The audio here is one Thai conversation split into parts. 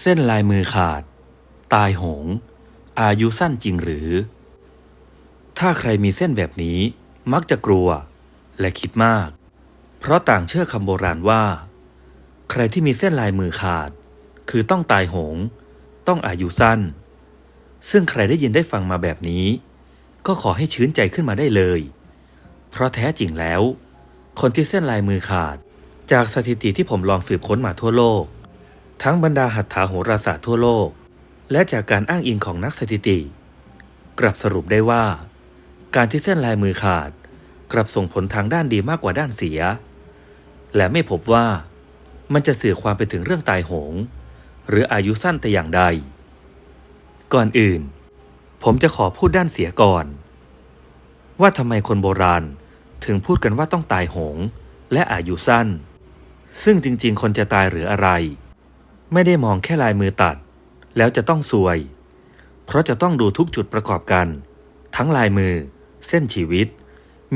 เส้นลายมือขาด ตายโหง อายุสั้นจริงหรือ ถ้าใครมีเส้นแบบนี้มักจะกลัวและคิดมาก เพราะต่างเชื่อคำโบราณว่า ใครที่มีเส้นลายมือขาด คือต้องตายโหง ต้องอายุสั้น ซึ่งใครได้ยินได้ฟังมาแบบนี้ ก็ขอให้ชื้นใจขึ้นมาได้เลย เพราะแท้จริงแล้ว คนที่เส้นลายมือขาด จากสถิติที่ผมลองสืบค้นมาทั่วโลก ทั้งบรรดาหัตถาโหราศาสตร์ทั่วโลก และจากการอ้างอิงของนักสถิติ กลับสรุปได้ว่า การที่เส้นลายมือขาด กลับส่งผลทางด้านดีมากกว่าด้านเสีย และไม่พบว่ามันจะสื่อความไปถึงเรื่องตายโหง หรืออายุสั้นแต่อย่างใด ก่อนอื่น ผมจะขอพูดด้านเสียก่อน ว่าทำไมคนโบราณถึงพูดกันว่าต้องตายโหง และอายุสั้น ซึ่งจริง ๆ คนจะตายหรืออะไร ไม่ได้มองแค่ลายมือตัด แล้วจะต้องซวย เพราะจะต้องดูทุกจุดประกอบกัน ทั้งลายมือ เส้นชีวิต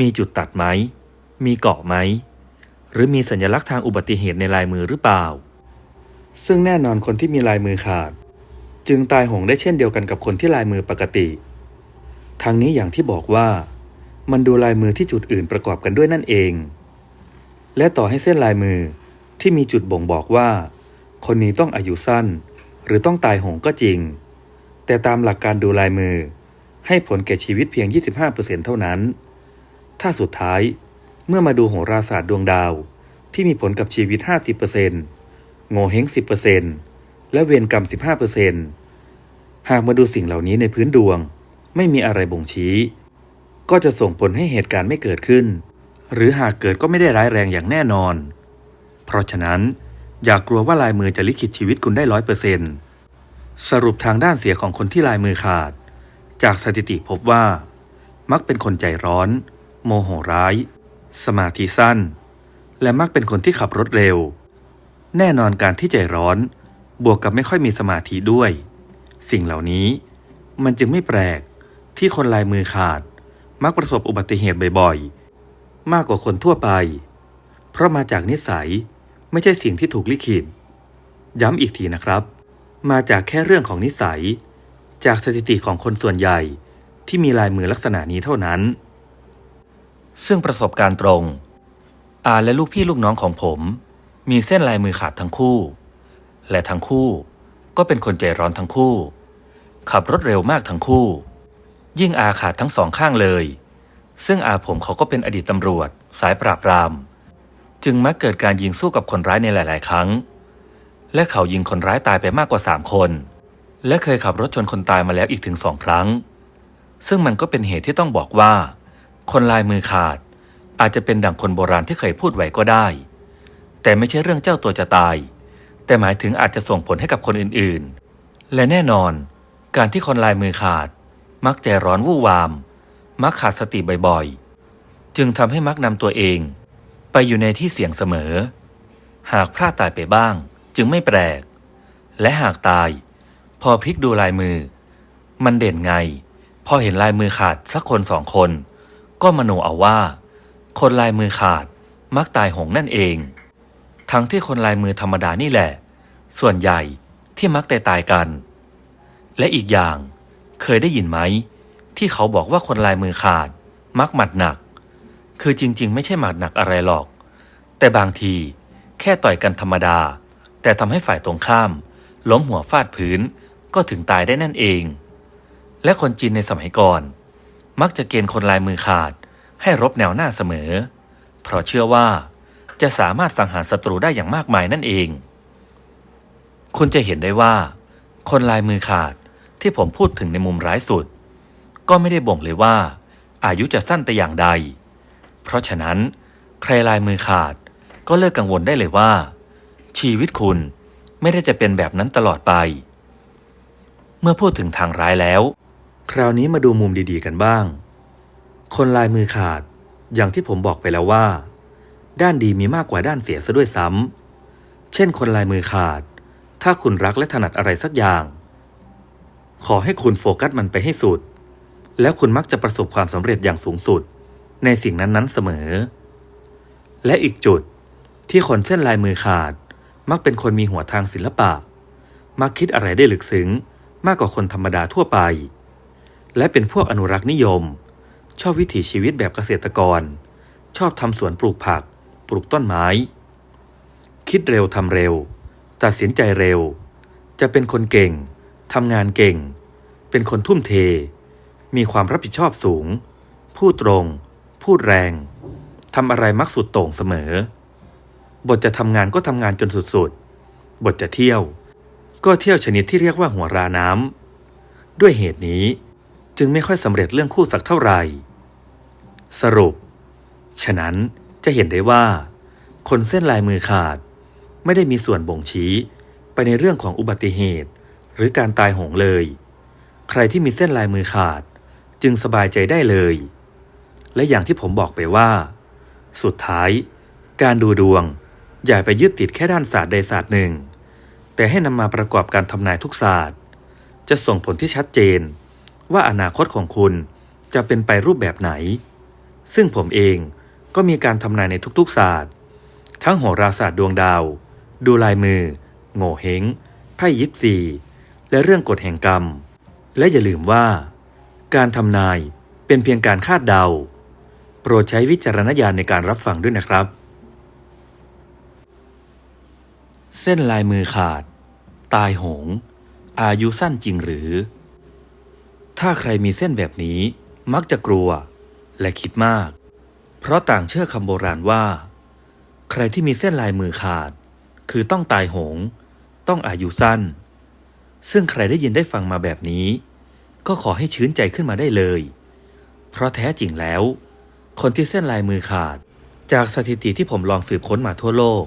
มีจุดตัดไหม มีเกาะไหม หรือมีสัญลักษณ์ทางอุบัติเหตุในลายมือหรือเปล่า ซึ่งแน่นอนคนที่มีลายมือขาด จึงตายหงได้เช่นเดียวกันกับคนที่ลายมือปกติ ทางนี้อย่างที่บอกว่า มันดูลายมือที่จุดอื่นประกอบกันด้วยนั่นเอง และต่อให้เส้นลายมือที่มีจุดบ่งบอกว่า คนนี้ต้องอายุสั้น หรือต้องตายโหงก็จริง แต่ตามหลักการดูลายมือ ให้ผลแก่ชีวิตเพียง 25%เท่านั้น ถ้าสุดท้ายเมื่อมาดูโหราศาสตร์ดวงดาว ที่มีผลกับชีวิต 50%โง่เฮง10%และเวรกรรม 15%หากมาดูสิ่งเหล่านี้ในพื้นดวง ไม่มีอะไรบ่งชี้ ก็จะส่งผลให้เหตุการณ์ไม่เกิดขึ้น หรือหากเกิดก็ไม่ได้ร้ายแรงอย่างแน่นอน เพราะฉะนั้น อย่ากกลัวว่าลายมือจะลิขิตชีวิตคุณได้ร้อยเปอร์เซ็นต์สรุปทางด้านเสียของคนที่ลายมือขาด จากสถิติพบว่า มักเป็นคนใจร้อน โมโหร้าย สมาธิสั้น และมักเป็นคนที่ขับรถเร็ว แน่นอนการที่ใจร้อน บวกกับไม่ค่อยมีสมาธิด้วย สิ่งเหล่านี้ มันจึงไม่แปลกที่คนลายมือขาด มักประสบอุบัติเหตุบ่อยๆ มากกว่าคนทั่วไป เพราะมาจากนิสัย ไม่ใช่สิ่งที่ถูกลิขิต ย้ำอีกทีนะครับ มาจากแค่เรื่องของนิสัย จากสถิติของคนส่วนใหญ่ที่มีลายมือลักษณะนี้เท่านั้น ซึ่งประสบการณ์ตรงอาและลูกพี่ลูกน้องของผม มีเส้นลายมือขาดทั้งคู่ และทั้งคู่ก็เป็นคนใจร้อนทั้งคู่ ขับรถเร็วมากทั้งคู่ ยิ่งอาขาดทั้งสองข้างเลย ซึ่งอาผมเขาก็เป็นอดีตตำรวจ สายปราบปราม จึงมักเกิดการยิงสู้กับคนร้ายในหลาย ๆ ครั้ง และเขายิงคนร้ายตายไปมากกว่าสามคน และเคยขับรถชนคนตายมาแล้วอีกถึงสองครั้ง ซึ่งมันก็เป็นเหตุที่ต้องบอกว่า คนลายมือขาด อาจจะเป็นดั่งคนโบราณที่เคยพูดไว้ก็ได้ แต่ไม่ใช่เรื่องเจ้าตัวจะตาย แต่หมายถึงอาจจะส่งผลให้กับคนอื่น ๆ และแน่นอน การที่คนลายมือขาด มักใจร้อนวู่วาม มักขาดสติบ่อย ๆ จึงทำให้มักนำตัวเอง ไปอยู่ในที่เสี่ยงเสมอ หากพลาดตายไปบ้าง จึงไม่แปลก และหากตาย พอพลิกดูลายมือ มันเด่นไง พอเห็นลายมือขาดสักคนสองคน ก็มโนเอาว่า คนลายมือขาดมักตายหงนั่นเอง ทั้งที่คนลายมือธรรมดานี่แหละ ส่วนใหญ่ที่มักแต่ตายกัน และอีกอย่างเคยได้ยินไหม ที่เขาบอกว่าคนลายมือขาด มักหมัดหนัก คือจริง ๆ ไม่ใช่หมัดหนักอะไรหรอก แต่บางทีแค่ต่อยกันธรรมดา แต่ทำให้ฝ่ายตรงข้าม ล้มหัวฟาดพื้นก็ถึงตายได้นั่นเอง และคนจีนในสมัยก่อน มักจะเกณฑ์คนลายมือขาด ให้รบแนวหน้าเสมอ เพราะเชื่อว่า จะสามารถสังหารศัตรูได้อย่างมากมายนั่นเอง คุณจะเห็นได้ว่า คนลายมือขาดที่ผมพูดถึงในมุมร้ายสุด ก็ไม่ได้บ่งเลยว่า อายุจะสั้นแต่อย่างใด เพราะฉะนั้น ใครลายมือขาดก็เลิกกังวลได้เลยว่า ชีวิตคุณไม่ได้จะเป็นแบบนั้นตลอดไป เมื่อพูดถึงทางร้ายแล้ว คราวนี้มาดูมุมดีๆกันบ้าง คนลายมือขาดอย่างที่ผมบอกไปแล้วว่า ด้านดีมีมากกว่าด้านเสียซะด้วยซ้ำเช่น คนลายมือขาด ถ้าคุณรักและถนัดอะไรสักอย่าง ขอให้คุณโฟกัสมันไปให้สุด แล้วคุณมักจะประสบความสำเร็จอย่างสูงสุด ในสิ่งนั้นๆเสมอ และอีกจุดที่คนเส้นลายมือขาด มักเป็นคนมีหัวทางศิลปะ มักคิดอะไรได้ลึกซึ้งมากกว่าคนธรรมดาทั่วไป และเป็นพวกอนุรักษ์นิยม ชอบวิถีชีวิตแบบเกษตรกร ชอบทำสวนปลูกผัก ปลูกต้นไม้ คิดเร็วทำเร็ว ตัดสินใจเร็ว จะเป็นคนเก่งทำงานเก่ง เป็นคนทุ่มเท มีความรับผิดชอบสูง พูดตรง พูดแรงทำอะไรมักสุดโต่งเสมอ บทจะทำงานก็ทำงานจนสุดๆ บทจะเที่ยว ก็เที่ยวชนิดที่เรียกว่าหัวราน้ำด้วยเหตุนี้จึงไม่ค่อยสำเร็จเรื่องคู่สักเท่าไหร่ สรุป ฉะนั้นจะเห็นได้ว่า คนเส้นลายมือขาด ไม่ได้มีส่วนบ่งชี้ไปในเรื่องของอุบัติเหตุ หรือการตายโหงเลย ใครที่มีเส้นลายมือขาด จึงสบายใจได้เลย และอย่างที่ผมบอกไปว่า สุดท้าย การดูดวง อย่าไปยึดติดแค่ด้านศาสตร์ใดศาสตร์หนึ่ง แต่ให้นำมาประกอบการทำนายทุกศาสตร์ จะส่งผลที่ชัดเจน ว่าอนาคตของคุณจะเป็นไปรูปแบบไหน ซึ่งผมเองก็มีการทำนายในทุกๆศาสตร์ ทั้งโหราศาสตร์ดวงดาว ดูลายมือ โง่เฮงไพ่ยิปซีและเรื่องกฎแห่งกรรม และอย่าลืมว่า การทำนายเป็นเพียงการคาดเดา โปรดใช้วิจารณญาณในการรับฟังด้วยนะครับ เส้นลายมือขาด ตายโหง อายุสั้นจริงหรือ ถ้าใครมีเส้นแบบนี้มักจะกลัวและคิดมาก เพราะต่างเชื่อคำโบราณว่า ใครที่มีเส้นลายมือขาด คือต้องตายโหง ต้องอายุสั้น ซึ่งใครได้ยินได้ฟังมาแบบนี้ ก็ขอให้ชื้นใจขึ้นมาได้เลย เพราะแท้จริงแล้ว คนที่เส้นลายมือขาด จากสถิติที่ผมลองสืบค้นมาทั่วโลก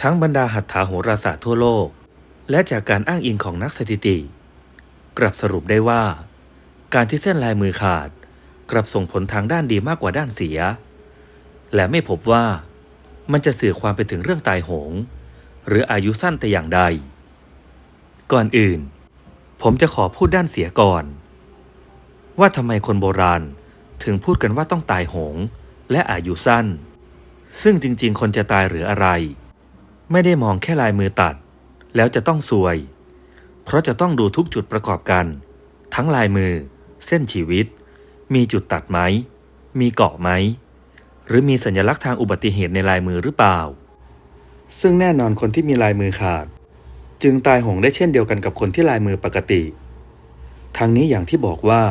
ทั้งบรรดาหัตถาโหราศาสตร์ทั่วโลก และจากการอ้างอิงของนักสถิติ กลับสรุปได้ว่า การที่เส้นลายมือขาด กลับส่งผลทางด้านดีมากกว่าด้านเสีย และไม่พบว่า มันจะสื่อความไปถึงเรื่องตายโหง หรืออายุสั้นแต่อย่างใด ก่อนอื่น ผมจะขอพูดด้านเสียก่อน ว่าทำไมคนโบราณ ถึงพูดกันว่าต้องตายโหง และอายุสั้น ซึ่งจริงๆ คนจะตายหรืออะไร ไม่ได้มองแค่ลายมือตัด แล้วจะต้องซวย เพราะจะต้องดูทุกจุดประกอบกัน ทั้งลายมือ เส้นชีวิต มีจุดตัดไหม มีเกาะไหม หรือมีสัญลักษณ์ทางอุบัติเหตุในลายมือหรือเปล่า ซึ่งแน่นอนคนที่มีลายมือขาด จึงตายโหงได้เช่นเดียวกันกับคนที่ลายมือปกติ ทั้งนี้อย่างที่บอกว่า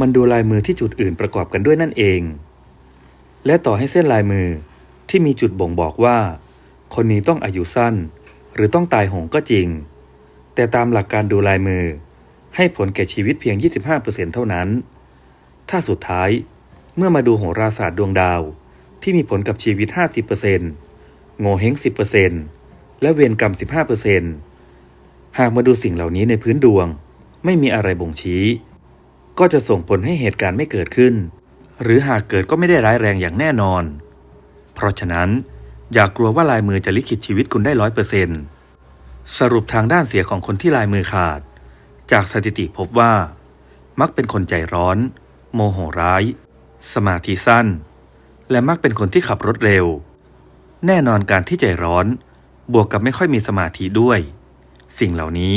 มันดูลายมือที่จุดอื่นประกอบกันด้วยนั่นเอง และต่อให้เส้นลายมือที่มีจุดบ่งบอกว่า คนนี้ต้องอายุสั้น หรือต้องตายโหงก็จริง แต่ตามหลักการดูลายมือ ให้ผลแก่ชีวิตเพียง 25%เท่านั้น ถ้าสุดท้ายเมื่อมาดูโหราศาสตร์ดวงดาว ที่มีผลกับชีวิต 50%โง่เฮง10%และเวรกรรม 15%หากมาดูสิ่งเหล่านี้ในพื้นดวง ไม่มีอะไรบ่งชี้ ก็จะส่งผลให้เหตุการณ์ไม่เกิดขึ้น หรือหากเกิดก็ไม่ได้ร้ายแรงอย่างแน่นอน เพราะฉะนั้น อย่ากลัวว่าลายมือจะลิขิตชีวิตคุณได้ร้อยเปอร์เซ็นต์สรุปทางด้านเสียของคนที่ลายมือขาด จากสถิติพบว่า มักเป็นคนใจร้อน โมโหร้าย สมาธิสั้น และมักเป็นคนที่ขับรถเร็ว แน่นอนการที่ใจร้อน บวกกับไม่ค่อยมีสมาธิด้วย สิ่งเหล่านี้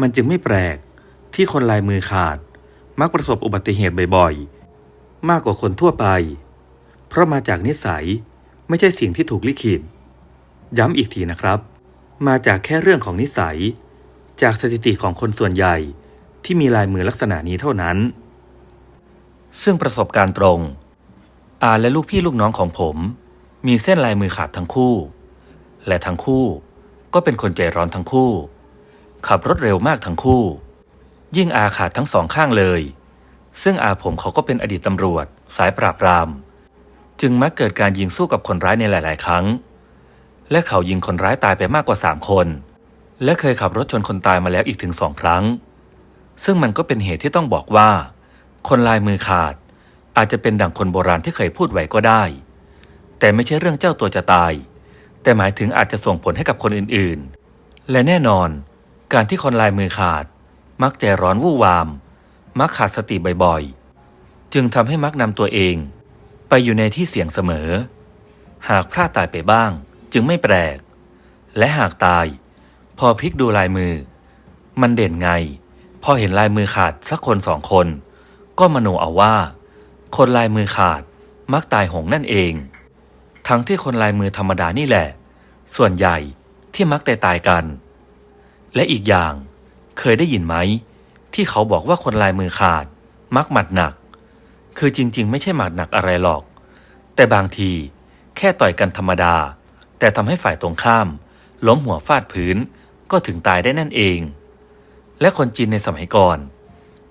มันจึงไม่แปลกที่คนลายมือขาด มักประสบอุบัติเหตุบ่อยๆ มากกว่าคนทั่วไป เพราะมาจากนิสัยไม่ใช่สิ่งที่ถูกลิขิต ย้ำอีกทีนะครับ มาจากแค่เรื่องของนิสัย จากสถิติของคนส่วนใหญ่ที่มีลายมือลักษณะนี้เท่านั้น ซึ่งประสบการณ์ตรง อาและลูกพี่ลูกน้องของผม มีเส้นลายมือขาดทั้งคู่ และทั้งคู่ก็เป็นคนใจร้อนทั้งคู่ ขับรถเร็วมากทั้งคู่ ยิ่งอาขาดทั้งสองข้างเลย ซึ่งอาผมเขาก็เป็นอดีตตำรวจ สายปราบปราม จึงมักเกิดการยิงสู้กับคนร้ายในหลาย ๆ ครั้ง และเขายิงคนร้ายตายไปมากกว่าสามคน และเคยขับรถชนคนตายมาแล้วอีกถึงสองครั้ง ซึ่งมันก็เป็นเหตุที่ต้องบอกว่า คนลายมือขาด อาจจะเป็นดั่งคนโบราณที่เคยพูดไว้ก็ได้ แต่ไม่ใช่เรื่องเจ้าตัวจะตาย แต่หมายถึงอาจจะส่งผลให้กับคนอื่น ๆ และแน่นอน การที่คนลายมือขาด มักใจร้อนวู่วาม มักขาดสติบ่อยๆ จึงทำให้มักนำตัวเอง ไปอยู่ในที่เสี่ยงเสมอ หากพลาดตายไปบ้าง จึงไม่แปลก และหากตาย พอพลิกดูลายมือ มันเด่นไง พอเห็นลายมือขาดสักคนสองคน ก็มโนเอาว่า คนลายมือขาดมักตายหงนั่นเอง ทั้งที่คนลายมือธรรมดานี่แหละ ส่วนใหญ่ที่มักแต่ตายกัน และอีกอย่าง เคยได้ยินไหม ที่เขาบอกว่าคนลายมือขาด มักหมัดหนัก คือจริง ๆ ไม่ใช่หมัดหนักอะไรหรอก แต่บางทีแค่ต่อยกันธรรมดา แต่ทำให้ฝ่ายตรงข้าม ล้มหัวฟาดพื้นก็ถึงตายได้นั่นเอง และคนจีนในสมัยก่อน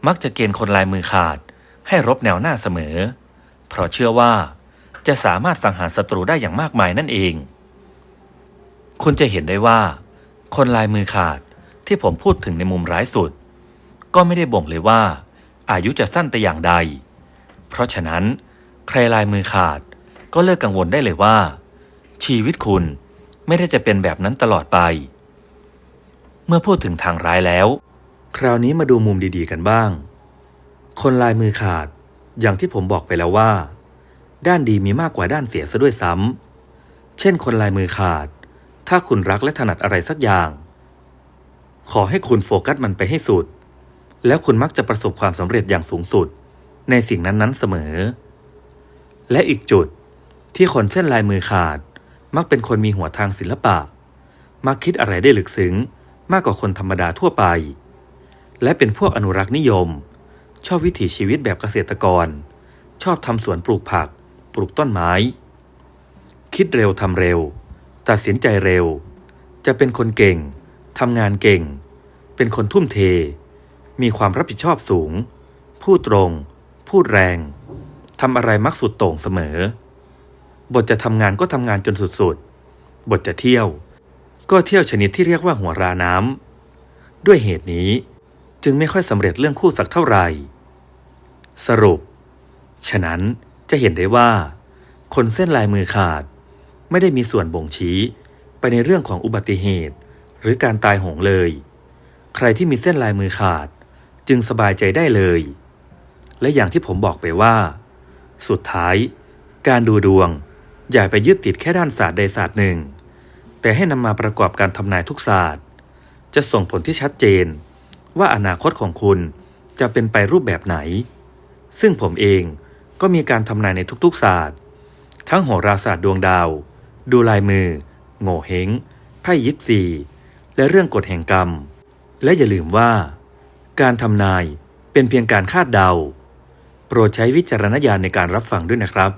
มักจะเกณฑ์คนลายมือขาด ให้รบแนวหน้าเสมอ เพราะเชื่อว่า จะสามารถสังหารศัตรูได้อย่างมากมายนั่นเอง คุณจะเห็นได้ว่า คนลายมือขาด ที่ผมพูดถึงในมุมร้ายสุด ก็ไม่ได้บ่งเลยว่า อายุจะสั้นแต่อย่างใด เพราะฉะนั้น ใครลายมือขาด ก็เลิกกังวลได้เลยว่า ชีวิตคุณไม่ได้จะเป็นแบบนั้นตลอดไป เมื่อพูดถึงทางร้ายแล้ว คราวนี้มาดูมุมดีๆกันบ้าง คนลายมือขาด อย่างที่ผมบอกไปแล้วว่า ด้านดีมีมากกว่าด้านเสียซะด้วยซ้ำเช่นคนลายมือขาด ถ้าคุณรักและถนัดอะไรสักอย่าง ขอให้คุณโฟกัสมันไปให้สุด แล้วคุณมักจะประสบความสำเร็จอย่างสูงสุด ในสิ่งนั้นๆเสมอ และอีกจุดที่คนเส้นลายมือขาด มักเป็นคนมีหัวทางศิลปะ มักคิดอะไรได้ลึกซึ้งมากกว่าคนธรรมดาทั่วไป และเป็นพวกอนุรักษ์นิยม ชอบวิถีชีวิตแบบเกษตรกร ชอบทำสวนปลูกผัก ปลูกต้นไม้ คิดเร็วทำเร็ว ตัดสินใจเร็ว จะเป็นคนเก่ง ทำงานเก่ง เป็นคนทุ่มเท มีความรับผิดชอบสูง พูดตรง พูดแรง ทำอะไรมักสุดโต่งเสมอ บทจะทำงานก็ทำงานจนสุดๆ บทจะเที่ยว ก็เที่ยวชนิดที่เรียกว่าหัวราน้ำ ด้วยเหตุนี้จึงไม่ค่อยสำเร็จเรื่องคู่สักเท่าไหร่ สรุป ฉะนั้นจะเห็นได้ว่า คนเส้นลายมือขาด ไม่ได้มีส่วนบ่งชี้ไปในเรื่องของอุบัติเหตุ หรือการตายโหงเลย ใครที่มีเส้นลายมือขาด จึงสบายใจได้เลย และอย่างที่ผมบอกไปว่า สุดท้าย การดูดวง อย่าไปยึดติดแค่ด้านศาสตร์ใดศาสตร์หนึ่ง แต่ให้นำมาประกอบการทำนายทุกศาสตร์ จะส่งผลที่ชัดเจน ว่าอนาคตของคุณจะเป็นไปรูปแบบไหน ซึ่งผมเองก็มีการทำนายในทุกๆศาสตร์ ทั้งโหราศาสตร์ดวงดาว ดูลายมือ โง่เฮงไพ่ยิปซี และเรื่องกฎแห่งกรรม และอย่าลืมว่า การทำนายเป็นเพียงการคาดเดา โปรดใช้วิจารณญาณในการรับฟังด้วยนะครับ